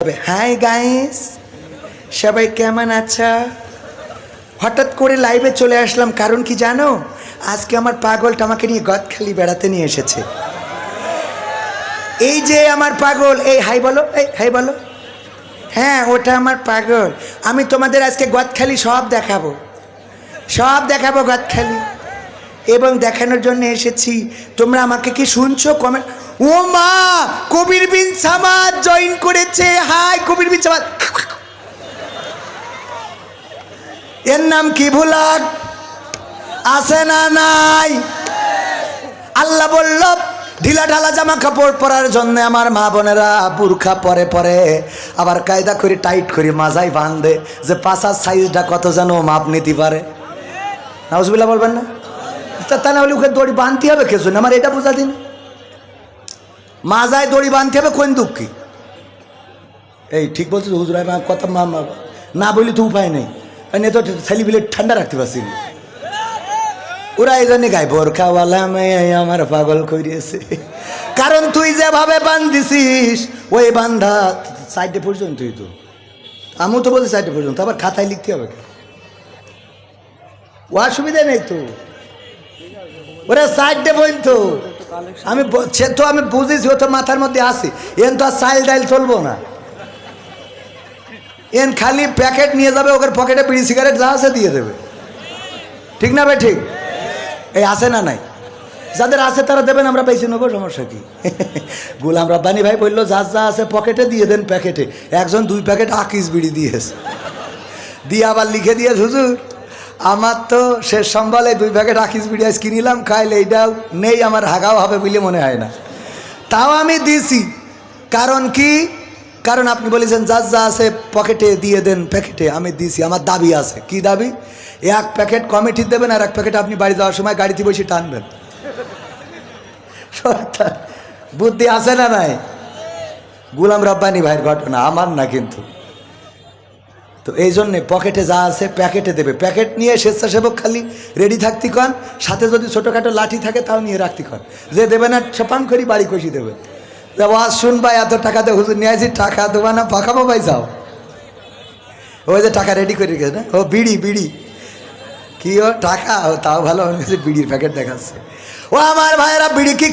Hi guys, সবাই কেমন আছো? হঠাৎ করে লাইভে চলে আসলাম, কারণ কি জানো? আজকে আমার পাগলটা আমাকে নিয়ে গদখালি বেড়াতে নিয়ে এসেছে। এই যে আমার পাগল, এই, হাই বলো, এই, হাই বলো। হ্যাঁ ওটা আমার পাগল। আমি তোমাদের আজকে গদখালি সব দেখাবো। সব দেখাবো গদখালি। এবং দেখানোর জন্য এসেছি। তোমরা আমাকে কি শুনছো? কমে ও মা, কবির বিন সামাদ জয়েন করেছে। হাই, কবির বিন সামাদ। এর নাম কি ভুলাক আছে না নাই? আল্লাহ বলল, ঢিলা ঢালা জামা কাপড় পরার জন্য আমার মা বোনেরা বুরখা পরে পরে আবার কায়দা করে টাইট করে মাজাই বাঁধে যে পাশার সাইজটা কত যেন মাপ নিতে পারে। নাউজবিল্লা বলবেন না? তা না হলে ওকে দড়ি বাঁধতে হবে জন্য? আমার এটা বোঝা দিন। মাজায় দড়ি বাঁধতে হবে কোন দুঃখী? এই ঠিক বলছিস হুজুর, আমি আমার কথা মা না বলি তো উপায় নেই। আমি তো ছেলে বিলে ঠান্ডা রাখতে পারছি ওরা এই জন্য গাই বোরখাওয়ালা মেয়ে আমার পাগল করিয়েছে। কারণ তুই যেভাবে বান্ধিছিস ওই বান্ধা সাইডে পর্যন্তই তো। আমিও তো বলছি সাইডে পর্যন্ত, আবার খাতায় লিখতে হবে? অসুবিধা নেই তো। ওরা সাইডে পর্যন্ত আমি সে তো আমি বুঝেছি, ও তো মাথার মধ্যে আসি এন তো আর সাইল ডাইল চলবো না। এন খালি প্যাকেট নিয়ে যাবে, ওকে পকেটে বিড়ি, সিগারেট যা আছে দিয়ে দেবে। ঠিক না ভাই, ঠিক? এই আসে না নাই? যাদের আছে তারা দেবেন, আমরা বেশি নেব, সমস্যা কি? গুলাম রাব্বানি ভাই বলল, যা যা আছে পকেটে দিয়ে দেন প্যাকেটে। একজন দুই প্যাকেট আকিস বিড়ি দিয়েছে। দিয়ে আবার লিখে দিয়ে হুজুর। আমার তো শেষ সম্বলে দুই প্যাকেট আকিস বিড়ি আজ কিনিলাম, খাইলে এইটাও নেই, আমার হাগাও হবে বলে মনে হয় না। তাও আমি দিছি। কারণ কি? কারণ আপনি বলেছেন যার যা আছে পকেটে দিয়ে দেন প্যাকেটে আমি দিছি, আমার দাবি আছে। কি দাবি? এক প্যাকেট কমিটি দেবেন আর এক প্যাকেট আপনি বাড়ি যাওয়ার সময় গাড়িতে বসে টানবেন। বুদ্ধি আছে না নাই? গুলাম রব্বানি ভাইয়ের ঘটনা, আমার না কিন্তু। তো এই জন্যে পকেটে যা আছে প্যাকেটে দেবে। প্যাকেট নিয়ে স্বেচ্ছাসেবক খালি রেডি থাকতি কন, সাথে যদি ছোটোখাটো লাঠি থাকে তাও নিয়ে রাখতি কন। যে দেবে না ছপাং করি, বাড়ি কষি দেবে। ওয়াজ শুনবা এত টাকাতে হুজুর নিয়ে আসি, টাকা দেবা না, পাকাবো ভাই, যাও। ওই যে টাকা রেডি করে রেখেছে না? ও বিড়ি বিড়ি। কি ও টাকা? তাও ভালো বিড়ির প্যাকেট দেখাচ্ছে। ও আমার ভাইয়েরা, বিড়ি কি